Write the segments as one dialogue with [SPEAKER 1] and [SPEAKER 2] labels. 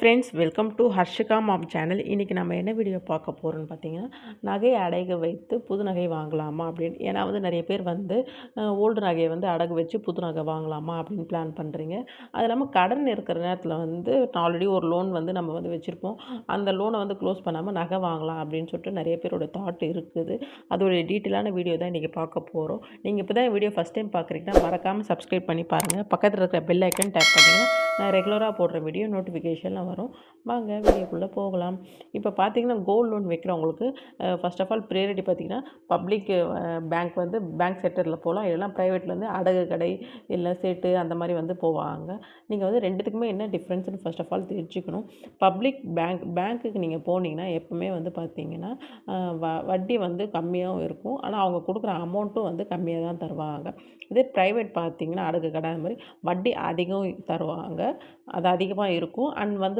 [SPEAKER 1] Friends welcome to Harshika mom channel இன்றைக்கி நம்ம என்ன வீடியோ பார்க்க போகிறோம்னு பார்த்தீங்கன்னா நகை அடகு வைத்து புது நகை வாங்கலாமா அப்படின்னு. ஏன்னா வந்து நிறைய பேர் வந்து ஓல்டு நகையை வந்து அடகு வச்சு புது நகை வாங்கலாமா அப்படின்னு பிளான் பண்ணுறீங்க அது இல்லாமல் கடன் இருக்கிற நேரத்தில் வந்து ஆல்ரெடி ஒரு லோன் வந்து நம்ம வந்து வச்சுருப்போம். அந்த லோனை வந்து க்ளோஸ் பண்ணாமல் நகை வாங்கலாம் அப்படின்னு சொல்லிட்டு நிறைய பேரோட தாட் இருக்குது. அதோடைய டீட்டெயிலான வீடியோ தான் இன்றைக்கி பார்க்க போகிறோம் நீங்கள் இப்போ தான் வீடியோ ஃபஸ்ட் டைம் பார்க்குறீங்கன்னா மறக்காமல் சப்ஸ்கிரைப் பண்ணி பாருங்கள் பக்கத்தில் இருக்கிற பெல் ஐக்கன் டேப் பண்ணிங்கன்னா நான் ரெகுலராக போடுற வீடியோ நோட்டிஃபிகேஷன்லாம் வரும். வாங்க வீடியோக்குள்ளே போகலாம். இப்போ பார்த்தீங்கன்னா கோல்டு லோன் வைக்கிறவங்களுக்கு ஃபர்ஸ்ட் ஆஃப் ஆல் ப்ரியாரிட்டி பார்த்தீங்கன்னா பப்ளிக் பேங்க் வந்து பேங்க் செக்டரில் போகலாம் இல்லைனா ப்ரைவேட்டில் வந்து அடகு கடை இல்லை சேட்டு அந்த மாதிரி வந்து போவாங்க. நீங்கள் வந்து ரெண்டுத்துக்குமே என்ன டிஃப்ரென்ஸ்னு ஃபஸ்ட் ஆஃப் ஆல் தெரிஞ்சுக்கணும். பப்ளிக் பேங்க் பேங்க்குக்கு நீங்கள் போனீங்கன்னா எப்போவுமே வந்து பார்த்தீங்கன்னா வ வட்டி வந்து கம்மியாகவும் இருக்கும். ஆனால் அவங்க கொடுக்குற அமௌண்ட்டும் வந்து கம்மியாக தான் தருவாங்க. இதே ப்ரைவேட் பார்த்தீங்கன்னா அடகு கடை அந்த மாதிரி வட்டி அதிகம் தருவாங்க. அது அதிகமாக இருக்கும். அண்ட் வந்து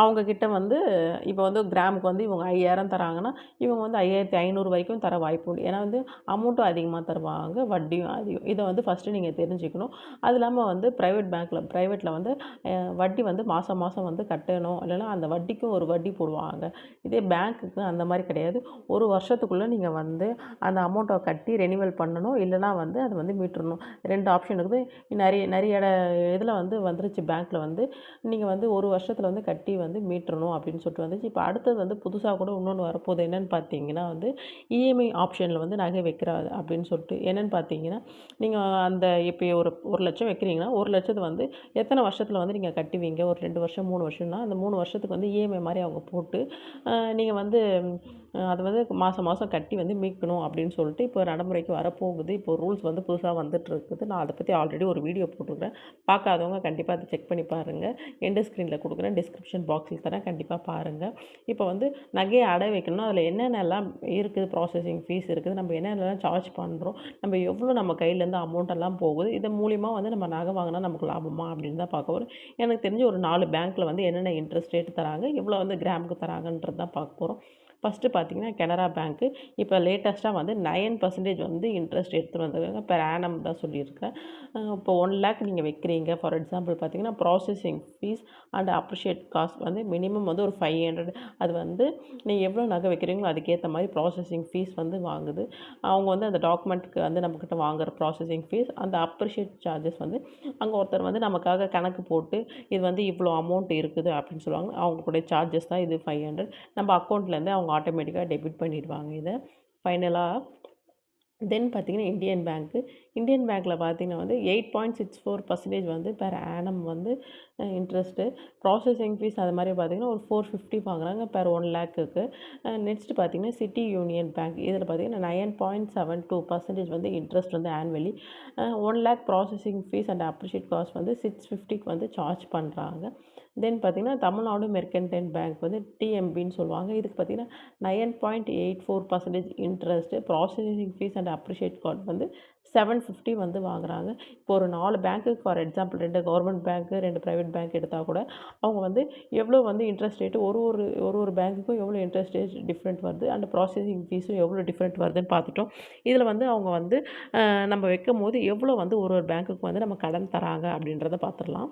[SPEAKER 1] அவங்கக்கிட்ட வந்து இப்போ வந்து கிராமுக்கு வந்து இவங்க ஐயாயிரம் தராங்கன்னா இவங்க வந்து ஐயாயிரத்தி ஐநூறு வரைக்கும் தர வாய்ப்பு உண்டு. ஏன்னா வந்து அமௌண்ட்டும் அதிகமாக தருவாங்க வட்டியும் அதிகம். இதை வந்து ஃபஸ்ட்டு நீங்கள் தெரிஞ்சுக்கணும். அது இல்லாமல் வந்து ப்ரைவேட் பேங்க்கில் ப்ரைவேட்டில் வந்து வட்டி வந்து மாதம் மாதம் வந்து கட்டணும். இல்லைன்னா அந்த வட்டிக்கும் ஒரு வட்டி போடுவாங்க. இதே பேங்க்குக்கு அந்த மாதிரி கிடையாது. ஒரு வருஷத்துக்குள்ளே நீங்கள் வந்து அந்த அமௌண்ட்டை கட்டி ரெனிவல் பண்ணணும். இல்லைனா வந்து அதை வந்து மீட்டுறணும் ரெண்டு ஆப்ஷன் இருக்குது. நிறைய நிறைய இட இதில் வந்து வந்துருச்சு. பேங்க்கில் வந்து நீங்கள் வந்து ஒரு வருஷத்தில் வந்து கட்டி வந்து வந்து மீட்டணும் அப்படின்னு சொல்லிட்டு வந்துச்சு. இப்போ அடுத்தது வந்து புதுசாக கூட இன்னொன்று வரப்போகுது. என்னென்னு பார்த்தீங்கன்னா வந்து இஎம்ஐ ஆப்ஷனில் வந்து நகை வைக்கிறாது அப்படின்னு சொல்லிட்டு. என்னென்னு பார்த்தீங்கன்னா நீங்கள் அந்த இப்போ ஒரு ஒரு லட்சம் வைக்கிறீங்கன்னா ஒரு லட்சத்தை வந்து எத்தனை வருஷத்தில் வந்து நீங்கள் கட்டுவீங்க? ஒரு ரெண்டு வருஷம் மூணு வருஷம்னா அந்த மூணு வருஷத்துக்கு வந்து இஎம்ஐ மாதிரி அவங்க போட்டு நீங்கள் வந்து அதை வந்து மாதம் மாதம் கட்டி வந்து மீட்கணும் அப்படின்னு சொல்லிட்டு இப்போ நடைமுறைக்கு வரப்போகுது. இப்போ ரூல்ஸ் வந்து புதுசாக வந்துட்டு இருக்குது நான் அதை பற்றி ஆல்ரெடி ஒரு வீடியோ போட்டிருக்கிறேன். பார்க்காதவங்க கண்டிப்பாக அதை செக் பண்ணி பாருங்கள் எண்டு ஸ்க்ரீனில் கொடுக்குறேன். டிஸ்கிரிப்ஷன் பாக்ஸில் தரேன். கண்டிப்பாக பாருங்கள் இப்போ வந்து நகையை அடை வைக்கணும் அதில் என்னென்னலாம் இருக்குது? ப்ராசஸிங் ஃபீஸ் இருக்குது. நம்ம என்னென்னலாம் சார்ஜ் பண்ணுறோம் நம்ம எவ்வளோ நம்ம கையிலேருந்து அமௌண்ட் எல்லாம் போகுது? இது மூலிமா வந்து நம்ம நகை வாங்கினா நமக்கு லாபமா அப்படின்னு தான் பார்க்க போகிறோம் எனக்கு தெரிஞ்சு ஒரு நாலு பேங்க்கில் வந்து என்னென்ன இன்ட்ரெஸ்ட் ரேட் தராங்க? எவ்வளோ வந்து கிராமுக்கு தராங்கன்றது தான் பார்க்க போகிறோம் ஃபஸ்ட்டு பார்த்தீங்கன்னா கனரா பேங்க்கு இப்போ லேட்டஸ்ட்டாக வந்து நைன் பர்சன்டேஜ் வந்து இன்ட்ரெஸ்ட் எடுத்துகிட்டு வந்திருக்காங்க. பெர் ஆனம் தான் சொல்லியிருக்கேன். இப்போ ஒன் லேக் நீங்கள் வைக்கிறீங்க. ஃபார் எக்ஸாம்பிள் பார்த்தீங்கன்னா processing fees and appreciate cost வந்து மினிமம் வந்து ஒரு ஃபைவ் ஹண்ட்ரட் அது வந்து நீங்கள் எவ்வளோ நகை வைக்கிறீங்களோ அதுக்கேற்ற மாதிரி ப்ராசஸிங் ஃபீஸ் வந்து வாங்குது. அவங்க வந்து அந்த டாக்குமெண்ட்டுக்கு வந்து நம்மக்கிட்ட வாங்குற ப்ராசஸிங் ஃபீஸ் அந்த அப்ரிஷியேட் சார்ஜஸ் வந்து அங்கே ஒருத்தர் வந்து நமக்காக கணக்கு போட்டு இது வந்து இவ்வளோ அமௌண்ட் இருக்குது அப்படின்னு சொல்லுவாங்க. அவங்களுடைய சார்ஜஸ் தான் இது ஃபைவ் ஹண்ட்ரட் நம்ம அக்கௌண்ட்லேருந்து அவங்க ஆட்டோமேட்டிக்காக டெபிட் பண்ணிடுவாங்க இதை. ஃபைனலாக தென் பார்த்தீங்கன்னா இந்தியன் பேங்க்கு இந்தியன் பேங்க்கில் பார்த்தீங்கன்னா வந்து eight point six four percentage வந்து பெர் ஆனம் வந்து இன்ட்ரெஸ்ட்டு ப்ராசஸிங் ஃபீஸ் அது மாதிரி பார்த்தீங்கன்னா ஒரு ஃபோர் ஃபிஃப்டி வாங்குறாங்க பெர் ஒன் லேக்குக்கு நெக்ஸ்ட்டு பார்த்திங்கன்னா சிட்டி யூனியன் பேங்க் இதில் பார்த்தீங்கன்னா nine point seven two percentage வந்து இன்ட்ரெஸ்ட் வந்து annually one lakh processing fees and appreciate cost வந்து சிக்ஸ் ஃபிஃப்டிக்கு வந்து சார்ஜ் பண்ணுறாங்க தென் பார்த்தீங்கன்னா தமிழ்நாடு மெர்கன்டைன் பேங்க் வந்து டிஎம்பின்னு சொல்லுவாங்க. இதுக்கு பார்த்தீங்கன்னா nine point eight four percentage interest processing fees and appreciate card வந்து செவன் ஃபிஃப்டி வந்து வாங்குறாங்க. இப்போ ஒரு நாலு பேங்க்குக்கு ஃபார் எக்ஸாம்பிள் ரெண்டு கவர்மெண்ட் பேங்க்கு ரெண்டு ப்ரைவேட் பேங்க் எடுத்தால் கூட அவங்க வந்து எவ்வளோ வந்து இன்ட்ரெஸ்ட் ரேட்டு ஒரு ஒரு ஒரு ஒரு பேங்க்குக்கும் எவ்வளோ இன்ட்ரெஸ்ட் ரேட் டிஃப்ரெண்ட் வருது அண்ட் ப்ராசஸிங் ஃபீஸும் எவ்வளோ டிஃப்ரெண்ட் வருதுன்னு பார்த்துட்டோம் இதில் வந்து அவங்க வந்து நம்ம வைக்கும் போது எவ்வளோ வந்து ஒரு ஒரு பேங்க்குக்கு வந்து நம்ம கடன் தராங்க அப்படின்றத பார்த்துடலாம்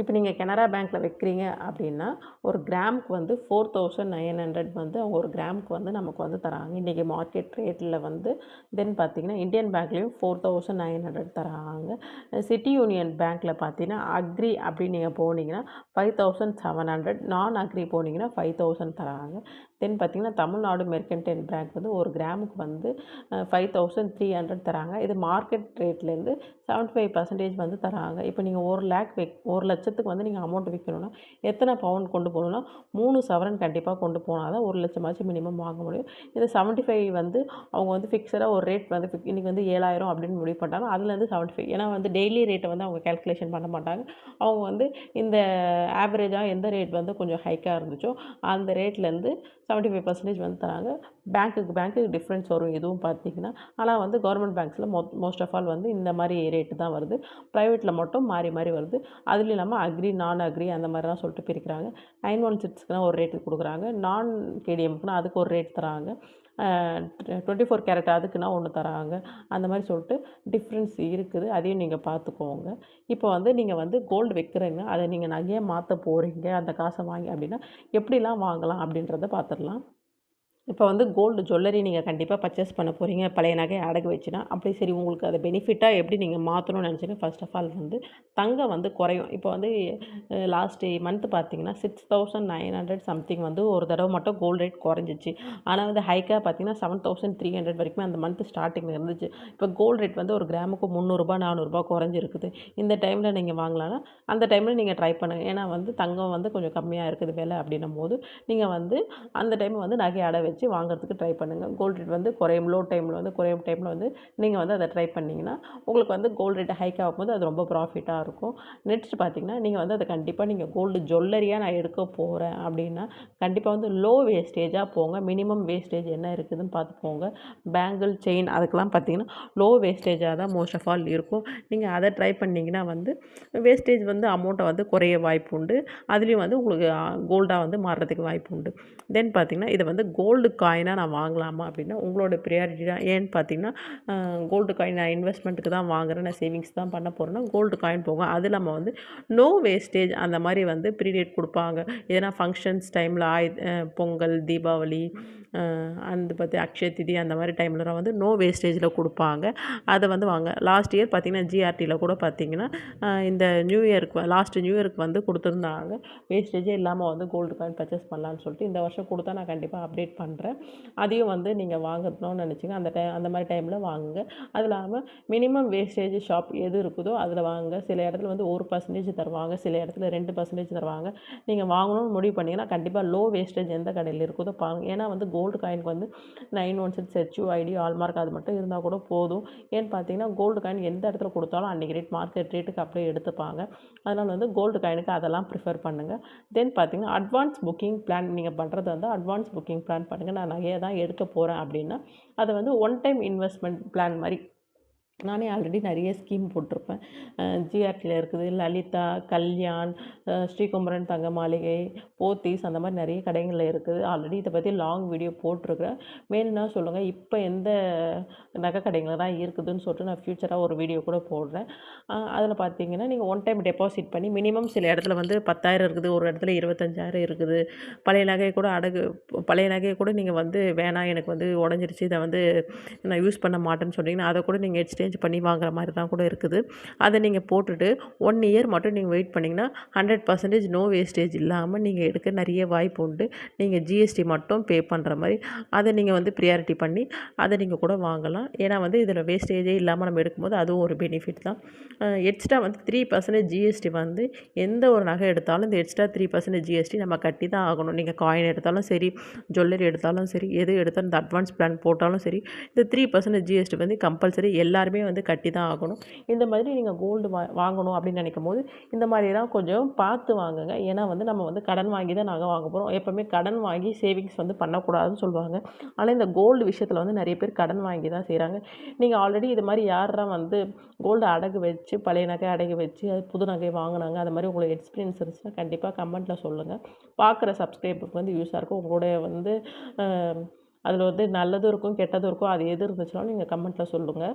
[SPEAKER 1] இப்போ நீங்கள் கனரா பேங்க்கில் வைக்கிறீங்க அப்படின்னா ஒரு கிராமுக்கு வந்து ஃபோர் தௌசண்ட் நைன் ஹண்ட்ரட் வந்து அவங்க ஒரு கிராமுக்கு வந்து நமக்கு வந்து தராங்க. இன்றைக்கி மார்க்கெட் ரேட்டில் வந்து தென் பார்த்தீங்கன்னா இந்தியன் பேங்க்லேயும் ஃபோர் தௌசண்ட் நைன் ஹண்ட்ரட் தராங்க. சிட்டி யூனியன் பேங்க்கில் பார்த்தீங்கன்னா அக்ரி அப்படின்னு நீங்கள் போனீங்கன்னா five thousand seven hundred non agri போனீங்கன்னா ஃபைவ் தௌசண்ட் தராங்க. தென் பார்த்தீங்கன்னா தமிழ்நாடு மெர்கன்டைன் பேங்க் வந்து ஒரு கிராமுக்கு வந்து ஃபைவ் தௌசண்ட் த்ரீ ஹண்ட்ரட் தராங்க. இது மார்க்கெட் ரேட்லேருந்து செவன்ட்டி ஃபைவ் பர்சன்டேஜ் வந்து தராங்க. இப்போ நீங்கள் ஒரு லேக் வெக் ஒரு லட்சம் லட்சத்துக்கு வந்து நீங்கள் அமௌண்ட் விற்கணும்னா எத்தனை பவுன் கொண்டு போகணுன்னா மூணு சவரன் கண்டிப்பாக கொண்டு போனால் தான் ஒரு லட்சமாச்சும் மினிமம் வாங்க முடியும். இது செவன்ட்டி ஃபைவ் வந்து அவங்க வந்து ஃபிக்ஸடாக ஒரு ரேட் வந்து இன்றைக்கி இன்னைக்கு வந்து ஏழாயிரம் அப்படின்னு முடிவு பண்ணிட்டாங்க. அதுலேருந்து செவன்ட்டி ஃபைவ் ஏன்னா வந்து டெய்லி ரேட்டை வந்து அவங்க கேல்குலேஷன் பண்ண மாட்டாங்க. அவங்க வந்து இந்த ஆவரேஜாக எந்த ரேட் வந்து கொஞ்சம் ஹைக்காக இருந்துச்சோ அந்த ரேட்லேருந்து செவன்ட்டி ஃபைவ் பர்சன்டேஜ் வந்து தராங்க. பேங்க்குக்கு பேங்க்குக்கு டிஃப்ரென்ஸ் வரும் எதுவும் பார்த்தீங்கன்னா. ஆனால் வந்து கவர்மெண்ட் பேங்க்ஸில் மோ மோஸ்ட் ஆஃப் ஆல் வந்து இந்த மாதிரி ரேட்டு தான் வருது. ப்ரைவேட்டில் மட்டும் மாறி மாறி வருது. அதுலேயும் இல்லாமல் அக்ரி நான் அக்ரி அந்த மாதிரிலாம் சொல்லிட்டு பிரிக்கிறாங்க. நைன் ஒன் சிக்ஸ்க்குனா ஒரு ரேட்டு கொடுக்குறாங்க. நான் கேடிஎம்க்குனா அதுக்கு ஒரு ரேட் தராங்க. டுவெண்ட்டி ஃபோர் கேரட் அதுக்குன்னா ஒன்று தராங்க. அந்த மாதிரி சொல்லிட்டு டிஃப்ரென்ஸ் இருக்குது. அதையும் நீங்கள் பார்த்துக்கோங்க. இப்போ வந்து நீங்கள் வந்து கோல்டு வைக்கிறீங்க. அதை நீங்கள் நகையை மாற்ற போகிறீங்க அந்த காசை வாங்கி அப்படின்னா எப்படிலாம் வாங்கலாம் அப்படின்றத பார்த்துடலாம். இப்போ வந்து கோல்டு ஜுவல்லரி நீங்கள் கண்டிப்பாக பர்ச்சேஸ் பண்ண போகிறீங்க பழைய நகையை அடகு வச்சுனா அப்படி சரி உங்களுக்கு அதை பெனிஃபிட்டாக எப்படி நீங்கள் மாற்றணும்னு நினச்சிங்க? ஃபர்ஸ்ட் ஆஃப் ஆல் வந்து தங்கம் வந்து குறையும். இப்போ வந்து லாஸ்ட் மந்த் பார்த்தீங்கன்னா six thousand nine hundred something வந்து ஒரு தடவை மட்டும் கோல்டு ரேட் குறைஞ்சிச்சு. ஆனால் வந்து ஹைக்காக பார்த்தீங்கன்னா செவன் தௌசண்ட் த்ரீ ஹண்ட்ரட் வரைக்கும் அந்த மந்த் ஸ்டார்டிங்கில் இருந்துச்சு. இப்போ கோல்டு ரேட் வந்து ஒரு கிராமுக்கு முந்நூறுரூபா நானூறுரூபா குறைஞ்சிருக்குது. இந்த டைமில் நீங்கள் வாங்கலாம்னா அந்த டைமில் நீங்கள் ட்ரை பண்ணுங்கள் ஏன்னா வந்து தங்கம் வந்து கொஞ்சம் கம்மியாக இருக்குது விலை அப்படின்னும் போது நீங்கள் வந்து அந்த டைம் வந்து நகை அடை வச்சு வச்சு வாங்குறதுக்கு ட்ரை பண்ணுங்கள் கோல்டு ரேட் வந்து குறையும் லோ டைமில் வந்து குறையும் டைமில் வந்து நீங்கள் வந்து அதை ட்ரை பண்ணிங்கன்னா உங்களுக்கு வந்து கோல்டு ரேட் ஹைக் ஆகும்போது அது ரொம்ப ப்ராஃபிட்டாக இருக்கும். நெக்ஸ்ட் பார்த்தீங்கன்னா நீங்கள் வந்து அதை கண்டிப்பாக நீங்கள் கோல்டு ஜுவல்லரியாக நான் எடுக்க போகிறேன் அப்படின்னா கண்டிப்பாக வந்து லோ வேஸ்டேஜாக போங்க. மினிமம் வேஸ்டேஜ் என்ன இருக்குதுன்னு பார்த்து போங்க. பேங்கிள் செயின் அதுக்கெல்லாம் பார்த்தீங்கன்னா லோ வேஸ்டேஜாக தான் மோஸ்ட் ஆஃப் ஆல் இருக்கும். நீங்கள் அதை ட்ரை பண்ணிங்கன்னா வந்து வேஸ்டேஜ் வந்து அமௌண்ட்டை வந்து குறைய வாய்ப்பு உண்டு அதுலேயும் வந்து உங்களுக்கு கோல்டாக வந்து மாறுறதுக்கு வாய்ப்பு உண்டு தென் பார்த்தீங்கன்னா இதை வந்து கோல்டு காயினாக நான் வாங்கலாமா அப்படின்னா உங்களோட ப்ரியாரிட்டி தான். ஏன்னு பார்த்தீங்கன்னா கோல்டு காயின் நான் இன்வெஸ்ட்மெண்ட்டுக்கு தான் வாங்குறேன். நான் சேவிங்ஸ் தான் பண்ண போகிறேன்னா கோல்டு காயின் போகும் அது நம்ம வந்து நோ வேஸ்டேஜ் அந்த மாதிரி வந்து ப்ரீடேட் கொடுப்பாங்க. எதனா ஃபங்க்ஷன்ஸ் டைமில் ஆய் பொங்கல் தீபாவளி அந்த பற்றி அக்ஷய திதி அந்த மாதிரி டைம்லலாம் வந்து நோ வேஸ்டேஜில் கொடுப்பாங்க. அதை வந்து வாங்க. லாஸ்ட் இயர் பார்த்திங்கன்னா ஜிஆர்டியில் கூட பார்த்திங்கன்னா இந்த நியூ இயருக்கு லாஸ்ட் நியூ இயருக்கு வந்து கொடுத்துருந்தாங்க. வேஸ்டேஜே இல்லாமல் வந்து கோல்டு காயின் பர்ச்சேஸ் பண்ணலான்னு சொல்லிட்டு இந்த வருஷம் கொடுத்தா நான் கண்டிப்பாக அப்டேட் பண்ணுறேன் அதையும் வந்து நீங்கள் வாங்கணும்னு நினச்சிங்க. அந்த டைம் அந்த மாதிரி டைமில் வாங்குங்க. அது இல்லாமல் மினிமம் வேஸ்டேஜ் ஷாப் எது இருக்குதோ அதில் வாங்குங்க சில இடத்துல வந்து ஒரு பர்சன்டேஜ் தருவாங்க. சில இடத்துல ரெண்டு பர்சன்டேஜ் தருவாங்க. நீங்கள் வாங்கணும்னு முடிவு பண்ணிங்கன்னா கண்டிப்பாக லோ வேஸ்டேஜ் எந்த கடையில் இருக்குதோ பாங்க ஏன்னா வந்து கோல்டு காயினுக்கு வந்து nine one six HU ID hallmark அது மட்டும் இருந்தால் கூட போதும். ஏன்னு பார்த்தீங்கன்னா கோல்டு காயின் எந்த இடத்துல கொடுத்தாலும் அன்றைக்கி ரேட் மார்க்கெட் ரேட்டுக்கு அப்படியே எடுத்துப்பாங்க. அதனால் வந்து கோல்டு காயினுக்கு அதெல்லாம் ப்ரிஃபர் பண்ணுங்கள் தென் பார்த்தீங்கன்னா அட்வான்ஸ் புக்கிங் பிளான் நீங்கள் பண்ணுறது வந்து அட்வான்ஸ் புக்கிங் பிளான் பாருங்கள் நான் நகையை தான் எடுக்க போகிறேன் அப்படின்னா அதை வந்து ஒன் டைம் இன்வெஸ்ட்மெண்ட் பிளான் மாதிரி நானே ஆல்ரெடி நிறைய ஸ்கீம் போட்டிருப்பேன். ஜிஆர்டியில் இருக்குது லலிதா கல்யாண் ஸ்ரீகுமரன் தங்க மாளிகை போத்தீஸ் அந்த மாதிரி நிறைய கடைகளில் இருக்குது. ஆல்ரெடி இதை பற்றி லாங் வீடியோ போட்டிருக்கிறேன். வேணும்னா சொல்லுங்கள் இப்போ எந்த நகை கடைகளில் தான் இருக்குதுன்னு சொல்லிட்டு நான் ஃப்யூச்சராக ஒரு வீடியோ கூட போடுறேன். அதில் பார்த்தீங்கன்னா நீங்கள் ஒன் டைம் டெபாசிட் பண்ணி மினிமம் சில இடத்துல வந்து பத்தாயிரம் இருக்குது ஒரு இடத்துல இருபத்தஞ்சாயிரம் இருக்குது. பழைய நகையை கூட அடகு பழைய நகையை கூட நீங்கள் வந்து வேணாம் எனக்கு வந்து உடஞ்சிருச்சு இதை வந்து நான் யூஸ் பண்ண மாட்டேன்னு சொன்னீங்கன்னா அதை கூட நீங்கள் எக்ஸ்சேஞ்ச் பண்ணி வாங்குற மாதிரி தான் கூட இருக்குது. அதை நீங்கள் போட்டுட்டு ஒன் இயர் மட்டும் நீங்கள் வெயிட் பண்ணிங்கன்னா ஹண்ட்ரட் பர்சன்டேஜ் நோ வேஸ்டேஜ் இல்லாமல் நீங்கள் எடுக்க நிறைய வாய்ப்பு உண்டு. நீங்கள் ஜிஎஸ்டி மட்டும் பே பண்ணுற மாதிரி அதை நீங்கள் வந்து ப்ரியாரிட்டி பண்ணி அதை நீங்கள் கூட வாங்கலாம். ஏன்னா வந்து இதில் வேஸ்டேஜே இல்லாமல் நம்ம எடுக்கும்போது அதுவும் ஒரு பெனிஃபிட் தான். எக்ஸ்ட்ரா வந்து த்ரீ பர்சன்டேஜ் ஜிஎஸ்டி வந்து எந்த ஒரு நகை எடுத்தாலும் இந்த எக்ஸ்ட்ரா த்ரீ பர்சன்டேஜ் ஜிஎஸ்டி நம்ம கட்டி தான் ஆகணும். நீங்கள் காயின் எடுத்தாலும் சரி ஜுவல்லரி எடுத்தாலும் சரி எது எடுத்தாலும் இந்த அட்வான்ஸ் பிளான் போட்டாலும் சரி இந்த த்ரீ பர்சன்டேஜ் ஜிஎஸ்டி வந்து கம்பல்சரி எல்லாருமே வந்து கட்டி தான் ஆகணும். இந்த மாதிரி நீங்கள் கோல்டு வா வாங்கணும் அப்படின்னு நினைக்கும் போது இந்த மாதிரிலாம் கொஞ்சம் பார்த்து வாங்குங்க. ஏன்னா வந்து நம்ம வந்து கடன் வாங்கி தான் நகை வாங்க போகிறோம் எப்போவுமே கடன் வாங்கி சேவிங்ஸ் வந்து பண்ணக்கூடாதுன்னு சொல்லுவாங்க. ஆனால் இந்த கோல்டு விஷயத்தில் வந்து நிறைய பேர் கடன் வாங்கி தான் செய்கிறாங்க நீங்கள் ஆல்ரெடி இது மாதிரி யாரெல்லாம் வந்து கோல்டு அடகு வச்சு பழைய நகை அடகு வச்சு அது புது நகை வாங்கினாங்க அது மாதிரி உங்களுக்கு எக்ஸ்பீரியன்ஸ் இருந்துச்சுன்னா கண்டிப்பாக கமெண்ட்டில் சொல்லுங்கள் பார்க்குற சப்ஸ்கிரைபருக்கு வந்து யூஸாக இருக்கும். உங்களுடைய வந்து அதில் வந்து நல்லதும் இருக்கும் கெட்டதும் இருக்கும். அது எது இருந்துச்சுனாலும் நீங்கள் கமெண்ட்டில் சொல்லுங்கள்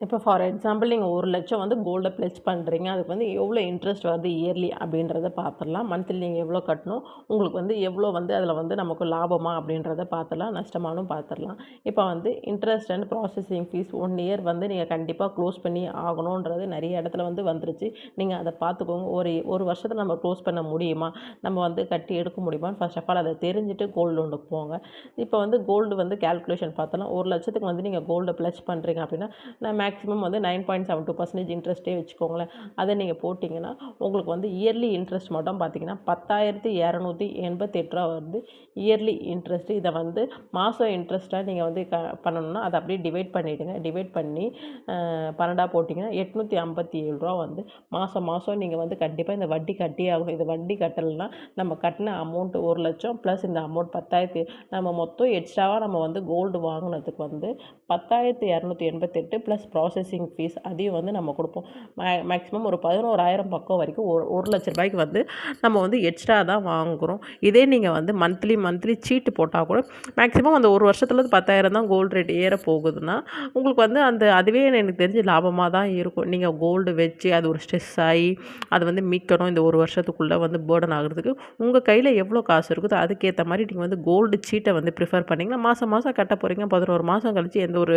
[SPEAKER 1] இப்போ ஃபார் எக்ஸாம்பிள் நீங்கள் ஒரு லட்சம் வந்து கோல்டை ப்ளஸ் பண்ணுறீங்க அதுக்கு வந்து எவ்வளோ இன்ட்ரெஸ்ட் வருது இயர்லி அப்படின்றத பார்த்துடலாம் மந்த்லி நீங்கள் எவ்வளோ கட்டணும் உங்களுக்கு வந்து எவ்வளோ வந்து அதில் வந்து நமக்கு லாபமா அப்படின்றத பார்த்துடலாம் நஷ்டமானும் பார்த்துடலாம் இப்போ வந்து interest and processing fees one year வந்து நீங்கள் கண்டிப்பாக க்ளோஸ் பண்ணி ஆகணுன்றது நிறைய இடத்துல வந்து வந்துருச்சு. நீங்கள் அதை பார்த்துக்கோங்க ஒரு ஒரு வருஷத்தில் நம்ம க்ளோஸ் பண்ண முடியுமா? நம்ம வந்து கட்டி எடுக்க முடியுமான்னு ஃபர்ஸ்ட் ஆஃப் ஆல் அதை தெரிஞ்சுட்டு கோல்டு லோனுக்கு போங்க. இப்போ வந்து கோல்டு வந்து கேல்குலேஷன் பார்த்தோன்னா ஒரு லட்சத்துக்கு வந்து நீங்கள் கோல்டை ப்ளஸ் பண்ணுறீங்க அப்படின்னா நான் மேக்ஸிமம் வந்து nine point seven two percentage இன்ட்ரெஸ்ட்டே வச்சுக்கோங்களேன். அதை நீங்கள் போட்டிங்கன்னா உங்களுக்கு வந்து இயர்லி இன்ட்ரெஸ்ட் மட்டும் பார்த்தீங்கன்னா பத்தாயிரத்தி இரநூத்தி எண்பத்தெட்டு ரூபா வருது. இயர்லி இன்ட்ரெஸ்ட்டு இதை வந்து மாதம் இன்ட்ரெஸ்ட்டாக நீங்கள் வந்து க பண்ணணும்னா அதை அப்படியே டிவைட் பண்ணிவிடுங்க டிவைட் பண்ணி பன்னெண்டாக போட்டிங்கன்னா எட்நூற்றி ஐம்பத்தி ஏழு ரூபா வந்து மாதம் மாதம் நீங்கள் வந்து கண்டிப்பாக இந்த வட்டி கட்டியே ஆகணும். இது வட்டி கட்டலைன்னா நம்ம கட்டின அமௌண்ட்டு ஒரு லட்சம் ப்ளஸ் இந்த அமௌண்ட் பத்தாயிரத்தி நம்ம மொத்தம் எக்ஸ்ட்ராவாக நம்ம வந்து கோல்டு வாங்கினதுக்கு வந்து பத்தாயிரத்தி இரநூத்தி எண்பத்தெட்டு ப்ளஸ் ப்ராசஸிங் ஃபீஸ் அதையும் வந்து நம்ம கொடுப்போம். மே மேக்ஸிமம் ஒரு பதினோராயிரம் பக்கம் வரைக்கும் ஒரு ஒரு லட்ச ரூபாய்க்கு வந்து நம்ம வந்து எக்ஸ்ட்ரா தான் வாங்குகிறோம் இதே நீங்கள் வந்து மந்த்லி மந்த்லி சீட்டு போட்டால் கூட மேக்ஸிமம் அந்த ஒரு வருஷத்துல பத்தாயிரம் தான் கோல்டு ரேட் ஏற போகுதுன்னா உங்களுக்கு வந்து அந்த அதுவே எனக்கு தெரிஞ்சு லாபமாக தான் இருக்கும். நீங்கள் கோல்டு வச்சு அது ஒரு ஸ்ட்ரெஸ் ஆகி அது வந்து மீட்கணும். இந்த ஒரு வருஷத்துக்குள்ளே வந்து பேர்டன் ஆகுறதுக்கு உங்கள் கையில் எவ்வளோ காசு இருக்குதோ அதுக்கேற்ற மாதிரி நீங்கள் வந்து கோல்டு சீட்டை வந்து ப்ரிஃபர் பண்ணிங்கன்னா மாதம் மாதம் கட்ட போகிறீங்க பதினோரு மாதம் கழிச்சு எந்த ஒரு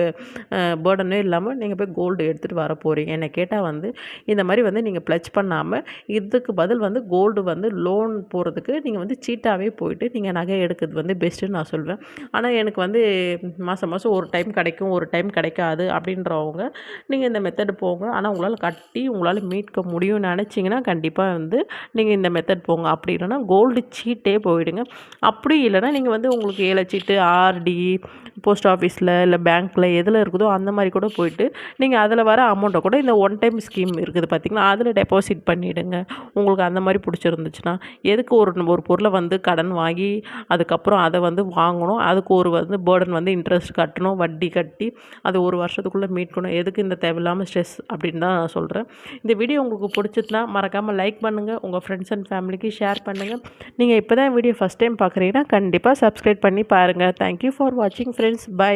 [SPEAKER 1] பேர்டனும் இல்லாமல் நீங்கள் நீங்கள் போய் கோல்டு எடுத்துகிட்டு வர போகிறீங்க என்னை கேட்டால் வந்து இந்த மாதிரி வந்து நீங்கள் ப்ளச் பண்ணாமல் இதுக்கு பதில் வந்து கோல்டு வந்து லோன் போகிறதுக்கு நீங்கள் வந்து சீட்டாகவே போயிட்டு நீங்கள் நகை எடுக்கிறது வந்து பெஸ்ட்டுன்னு நான் சொல்வேன். ஆனால் எனக்கு வந்து மாதம் மாதம் ஒரு டைம் கிடைக்கும் ஒரு டைம் கிடைக்காது அப்படின்றவங்க நீங்கள் இந்த மெத்தட் போங்க. ஆனால் உங்களால் கட்டி உங்களால் மீட்க முடியும்னு நினச்சிங்கன்னா கண்டிப்பாக வந்து நீங்கள் இந்த மெத்தட் போங்க. அப்படி இல்லைன்னா கோல்டு சீட்டே போயிடுங்க. அப்படி இல்லைன்னா நீங்கள் வந்து உங்களுக்கு ஏழை சீட்டு ஆர்டி போஸ்ட் ஆஃபீஸில் இல்லை பேங்க்கில் எதில் இருக்குதோ அந்த மாதிரி கூட போயிட்டு நீங்கள் அதில் வர அமௌண்ட்டை கூட இந்த ஒன் டைம் ஸ்கீம் இருக்குது பார்த்திங்களா அதில் டெபாசிட் பண்ணிவிடுங்க உங்களுக்கு அந்த மாதிரி பிடிச்சிருந்துச்சுன்னா எதுக்கு ஒரு ஒரு பொருளை வந்து கடன் வாங்கி அதுக்கப்புறம் அதை வந்து வாங்கணும் அதுக்கு ஒரு வந்து பேர்டன் வந்து இன்ட்ரெஸ்ட் கட்டணும் வட்டி கட்டி அது ஒரு வருஷத்துக்குள்ளே மீட்கணும் எதுக்கு இந்த தேவையில்லாமல் ஸ்ட்ரெஸ் அப்படின்னு தான் நான் சொல்கிறேன் இந்த வீடியோ உங்களுக்கு பிடிச்சிருந்தா மறக்காமல் லைக் பண்ணுங்கள் உங்கள் ஃப்ரெண்ட்ஸ் அண்ட் ஃபேமிலிக்கு ஷேர் பண்ணுங்கள் நீங்கள் இப்போ தான் வீடியோ ஃபஸ்ட் டைம் பார்க்குறீங்கன்னா கண்டிப்பாக சப்ஸ்கிரைப் பண்ணி பாருங்கள் தேங்க்யூ ஃபார் வாட்சிங் ஃப்ரெண்ட்ஸ் பை